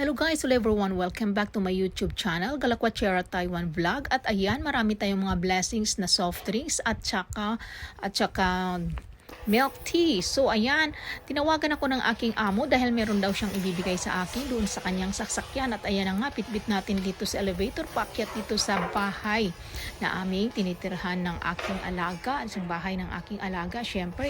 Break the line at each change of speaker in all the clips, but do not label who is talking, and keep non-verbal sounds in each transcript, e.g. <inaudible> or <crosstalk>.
Hello guys, hello everyone. Welcome back to my YouTube channel, Galakwachera Taiwan Vlog. At ayan, marami tayong mga blessings na soft drinks at saka, at saka milk tea. So ayan, tinawagan ako ng aking amo dahil meron daw siyang ibibigay sa akin doon sa kanyang sasakyan. At ayan na nga, pitbit natin dito sa elevator, pakyat dito sa bahay na aming tinitirhan ng aking alaga, sa bahay ng aking alaga, syempre.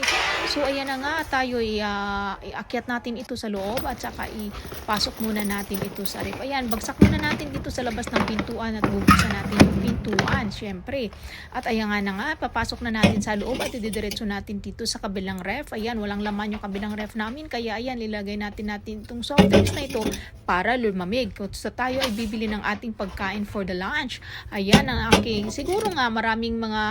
So ayan na nga, tayo uh, iakyat natin ito sa loob at saka ipasok muna natin ito sa ref. Ayan, bagsak muna natin dito sa labas ng pintuan at bubuksan natin yung pintuan, syempre. At ayan nga na nga, papasok na natin sa loob at ididiretso natin dito sa kabilang ref. Ayan, walang laman yung kabilang ref namin. Kaya ayan, lilagay natin natin itong soft drinks na ito para lumamig. Sa tayo ay bibili ng ating pagkain for the lunch. Ayan ang aking, siguro nga maraming mga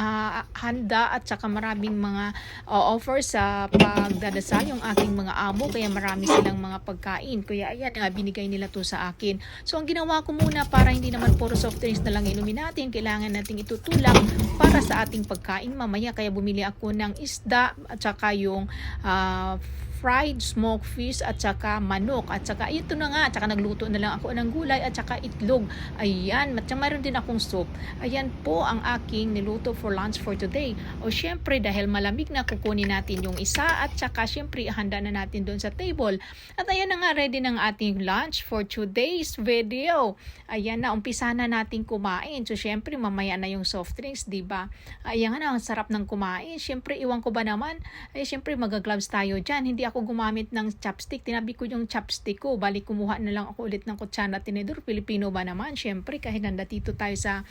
handa at saka maraming mga uh, offers sa pagdadasal yung aking mga amo. Kaya marami silang mga pagkain. Kaya ayan, nga, binigay nila to sa akin. So ang ginawa ko muna para hindi naman puro soft drinks na lang inumin natin, kailangan nating itutulak para sa ating pagkain mamaya. Kaya bumili ako ng isda at saka yung uh, fried smoked fish at saka manok. At saka ito na nga at saka nagluto na lang ako ng gulay at saka itlog. Ayan at mayroon din akong soup. Ayan po ang aking niluto for lunch for today. O syempre dahil malamig na kukunin natin yung isa at saka syempre handa na natin doon sa table. At ayan na nga ready ng ating lunch for today's video. Ayan na umpisa na natin kumain. So syempre mamaya na yung soft drinks di ba? Ayan na ang sarap ng kumain. Syempre iwan ko ba naman? Ay syempre magagloves tayo dyan. Hindi ako gumamit ng chopstick. Tinabi ko yung chopstick ko. Balik kumuha na lang ako ulit ng kutsara at tinidor. Pilipino ba naman? Siyempre, kahit nandito tayo sa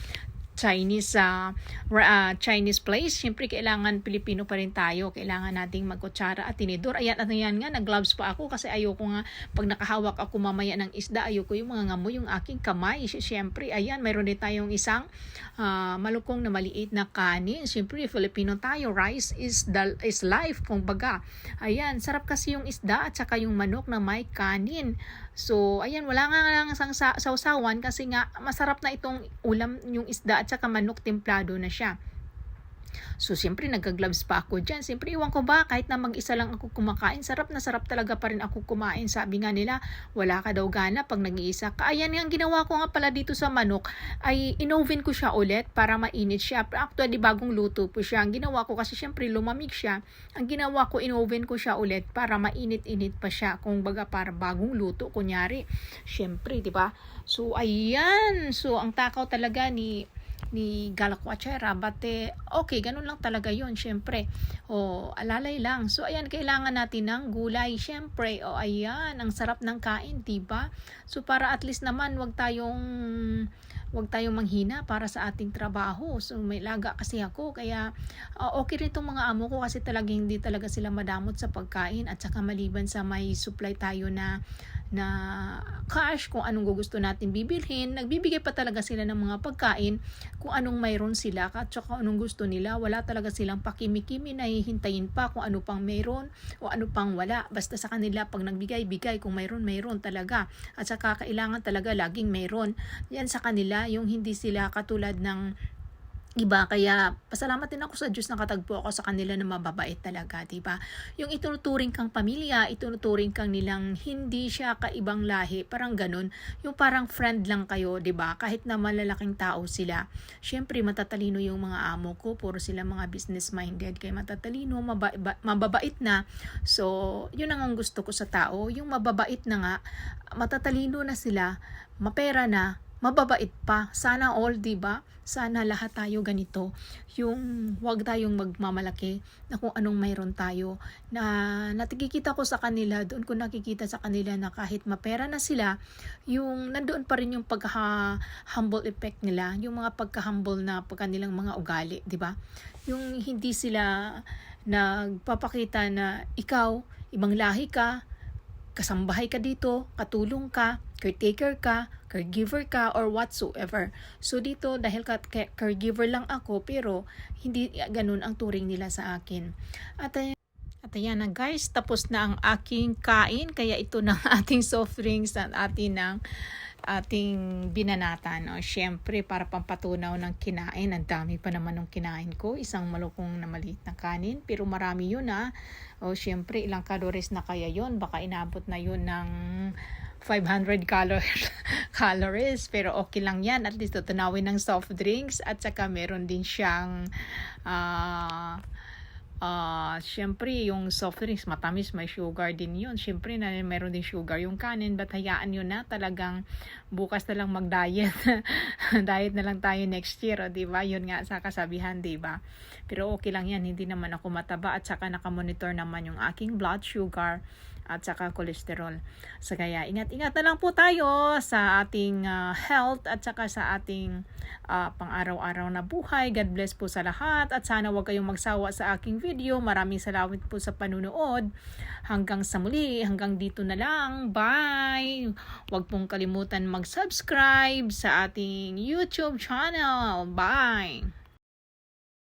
Chinese uh, uh, Chinese place, syempre kailangan Pilipino pa rin tayo. Kailangan nating magkutsara at tinidor. Ayan at ayan nga, nag-gloves pa ako kasi ayoko nga pag nakahawak ako mamaya ng isda, ayoko yung mga ngamoy yung aking kamay. Syempre, ayan, mayroon din tayong isang uh, malukong na maliit na kanin. Syempre, Filipino tayo, rice is the, is life, kung baga. Ayan, sarap kasi yung isda at saka yung manok na may kanin. So, ayan, wala nga lang sang sausawan kasi nga masarap na itong ulam yung isda at saka manok templado na siya. So, siyempre, nagka-gloves pa ako dyan. Siyempre, iwan ko ba, kahit na mag-isa lang ako kumakain, sarap na sarap talaga pa rin ako kumain. Sabi nga nila, wala ka daw gana pag nag-iisa ka. Ayan, yung ginawa ko nga pala dito sa manok, ay inoven ko siya ulit para mainit siya. Actually, bagong luto po siya. Ang ginawa ko kasi siyempre lumamig siya. Ang ginawa ko, inoven ko siya ulit para mainit-init pa siya. Kung baga, para bagong luto, kunyari. Siyempre, di ba? So, ayan. So, ang takaw talaga ni ni Galakwachera. But eh, okay, ganun lang talaga yon syempre. O, alalay lang. So, ayan, kailangan natin ng gulay, syempre. O, ayan, ang sarap ng kain, diba? So, para at least naman, wag tayong wag tayong manghina para sa ating trabaho. So may laga kasi ako kaya uh, okay rin itong mga amo ko kasi talaga hindi talaga sila madamot sa pagkain at saka maliban sa may supply tayo na na cash kung anong gusto natin bibilhin. Nagbibigay pa talaga sila ng mga pagkain kung anong mayroon sila at saka anong gusto nila. Wala talaga silang pakimikimi na hihintayin pa kung ano pang mayroon o ano pang wala. Basta sa kanila pag nagbigay-bigay kung mayroon, mayroon talaga. At saka kailangan talaga laging mayroon. Yan sa kanila yung hindi sila katulad ng iba kaya pasalamat din ako sa Diyos na katagpo ako sa kanila na mababait talaga, 'di ba? Yung ituturing kang pamilya, ituturing kang nilang hindi siya kaibang lahi, parang ganun. Yung parang friend lang kayo, 'di ba? Kahit na malalaking tao sila. Syempre matatalino yung mga amo ko, puro sila mga business minded, kaya matatalino, maba- mababait na. So, yun ang gusto ko sa tao, yung mababait na nga, matatalino na sila, mapera na, mababait pa. Sana all, 'di ba? Sana lahat tayo ganito. Yung wag tayong magmamalaki na kung anong mayroon tayo. Na natikikita ko sa kanila, doon ko nakikita sa kanila na kahit mapera na sila, yung nandoon pa rin yung pagka-humble effect nila, yung mga pagka-humble na pagka nilang mga ugali, 'di ba? Yung hindi sila nagpapakita na ikaw, ibang lahi ka, kasambahay ka dito, katulong ka, caretaker ka, caregiver ka, or whatsoever. So dito, dahil ka caregiver lang ako, pero hindi ganun ang turing nila sa akin. At at ayan na guys, tapos na ang aking kain, kaya ito na <laughs> ating soft drinks at atin ng ating binanatan. No? Siyempre, para pampatunaw ng kinain, ang dami pa naman ng kinain ko. Isang malukong na maliit na kanin, pero marami yun ha. O siyempre, ilang calories na kaya yon Baka inabot na yun ng 500 calories, <laughs> calories pero okay lang yan at least tutunawin ng soft drinks at saka meron din siyang ah Syempre yung soft drinks matamis may sugar din yun. Syempre na meron din sugar yung kanin but hayaan nyo na talagang bukas na lang mag-diet. <laughs> Diet na lang tayo next year, o, 'di ba? Yun nga sa kasabihan, 'di ba? Pero okay lang 'yan, hindi naman ako mataba at saka naka-monitor naman yung aking blood sugar at saka cholesterol. So kaya ingat-ingat na lang po tayo sa ating ah, health at saka sa ating ah, pang-araw-araw na buhay. God bless po sa lahat at sana wag kayong magsawa sa aking video. Maraming salamat po sa panunood. Hanggang sa muli, hanggang dito na lang. Bye! Huwag pong kalimutan mag-subscribe sa ating YouTube channel. Bye!